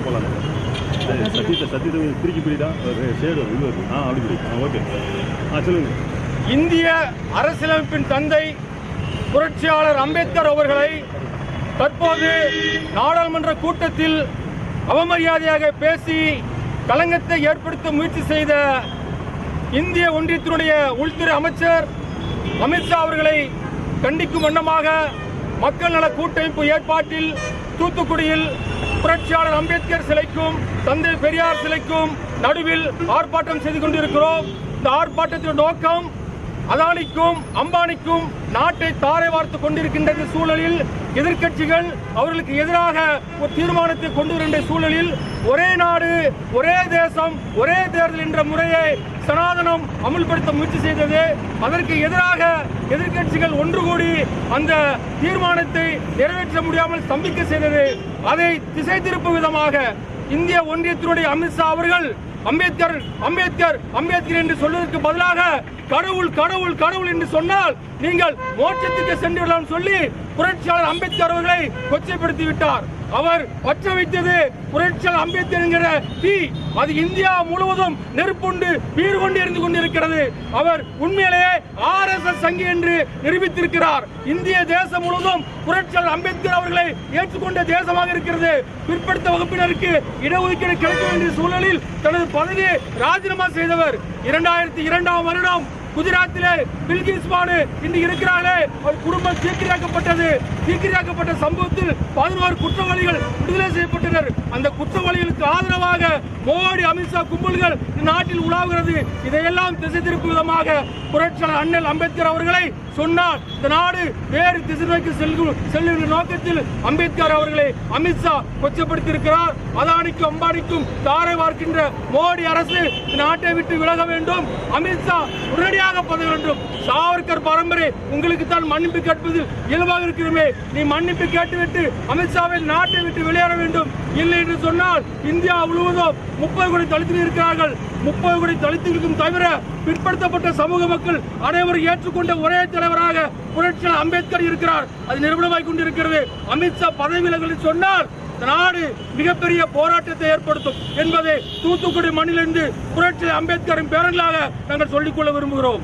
ஆ போகலாம் சத்தியத்தை சத்தியத்தை திருக்கி பிடிடா சேடு இது வருது ஆ அப்படி பிடி ஆ ஓகே. ஆ சொல்லுங்க. இந்திய அரசியலமைப்பின் தந்தை புரட்சியாளர் அம்பேத்கர் அவர்களை தற்போது நாடாளுமன்ற கூட்டத்தில் அவமரியாதையாக பேசி களங்கத்தை ஏற்படுத்த முயற்சி செய்த இந்திய ஒன்றியத்தினுடைய உள்துறை அமைச்சர் அமித்ஷா அவர்களை கண்டிக்கும் வண்ணமாக மக்கள் நல கூட்டமைப்பு ஏற்பாட்டில் தூத்துக்குடியில் புரட்சியாளர் அம்பேத்கர் சிலைக்கும் தந்தை பெரியார் சிலைக்கும் நடுவில் ஆர்ப்பாட்டம் செய்து கொண்டிருக்கிறோம். இந்த ஆர்ப்பாட்டத்தின் நோக்கம் அதானிக்கும் அம்பானிக்கும் நாட்டை தாரை வார்த்து கொண்டிருக்கின்ற சூழலில் எதிர்க்கட்சிகள் அவர்களுக்கு எதிராக ஒரு தீர்மானத்தை கொண்டு வருகின்ற சூழலில் ஒரே நாடு ஒரே தேசம் ஒரே தேர்தல் என்ற முறையை சனாதனம் அமுல்படுத்த முயற்சி செய்தது. அதற்கு எதிராக எதிர்க்கட்சிகள் ஒன்று கூடி அந்த தீர்மானத்தை நிறைவேற்ற முடியாமல் ஸ்தம்பிக்க செய்தது. அதை திசை திருப்பும் விதமாக இந்திய ஒன்றியத்தினுடைய அமித்ஷா அவர்கள் அம்பேத்கர் அம்பேத்கர் அம்பேத்கர் என்று சொல்வதற்கு பதிலாக கடவுள் கடவுள் கடவுள் என்று சொன்னால் நீங்கள் மோட்சத்துக்கு சென்று சொல்லி புரட்சியாளர் அம்பேத்கர் அவர்களை கொச்சைப்படுத்தி விட்டார் அவர் பற்ற வைத்தது புரட்சியாளர் அம்பேத்கர் என்கிற தீ. அது இந்தியா முழுவதும் நெருப்புண்டு வீறு கொண்டு எரிந்து கொண்டிருக்கிறது. அவர் உண்மையிலேயே ஆர் எஸ் எஸ் சங்கி என்று நிரூபித்திருக்கிறார். இந்திய தேசம் முழுவதும் புரட்சியாளர் அம்பேத்கர் அவர்களை ஏற்றுக்கொண்ட தேசமாக இருக்கிறது. பிற்படுத்த வகுப்பினருக்கு இடஒதுக்கீடு கிடைக்க வேண்டிய சூழலில் தனது பதவியை ராஜினாமா செய்தவர். இரண்டாயிரத்தி இரண்டாம் வருடம் குஜராத்திலே பில்கிஸ் பானு இன்று இருக்கிறார்கள் அவர் குடும்பம் தீக்கிரையாக்கப்பட்டது தீக்கிரையாக்கப்பட்ட சம்பவத்தில் பதினோரு குற்றவாளிகள் விடுதலை செய்யப்பட்டனர். அந்த குற்றவாளிகளுக்கு ஆதரவாக மோடி அமித்ஷா கும்பல்கள் இந்நாட்டில் உலாவுகிறது. இதையெல்லாம் திசை திருப்பும் விதமாக புரட்சியாளர் அண்ணல் அம்பேத்கர் அவர்களை சொன்னார் இந்த நாடு வேறு திசை நோக்கி செல்லும் செல்லுகிற நோக்கத்தில் அம்பேத்கர் அவர்களை அமித்ஷா கொச்சப்படுத்தியிருக்கிறார். அதானிக்கும் அம்பானிக்கும் தாரை பார்க்கின்ற மோடி அரசு நாட்டை விட்டு விலக வேண்டும். அமித்ஷா உடனடியாக பதவி வேண்டும். சாவர்கர் பரம்பரை உங்களுக்கு தான் மன்னிப்பு கேட்பதில் இயல்பாக இருக்கிறோமே. நீ மன்னிப்பு கேட்டுவிட்டு அமித்ஷாவை நாட்டை விட்டு வெளியேற வேண்டும். இல்லை என்று சொன்னால் இந்தியா முழுவதும் முப்பது கோடி தலித்தில் இருக்கிறார்கள். முப்பது கோடி தலித்திற்கும் தவிர பிற்படுத்தப்பட்ட சமூக மக்கள் அனைவரும் ஏற்றுக்கொண்ட ஒரே தலைவராக புரட்சி அம்பேத்கர் இருக்கிறார். அது நிரூபணமாய் கொண்டிருக்கிறது. அமித்ஷா பதவி விலகல் சொன்னால் நாடு மிகப்பெரிய போராட்டத்தை ஏற்படுத்தும் என்பதை தூத்துக்குடி மண்ணிலிருந்து புரட்சி அம்பேத்கரின் பேரங்களாக நாங்கள் சொல்லிக்கொள்ள விரும்புகிறோம்.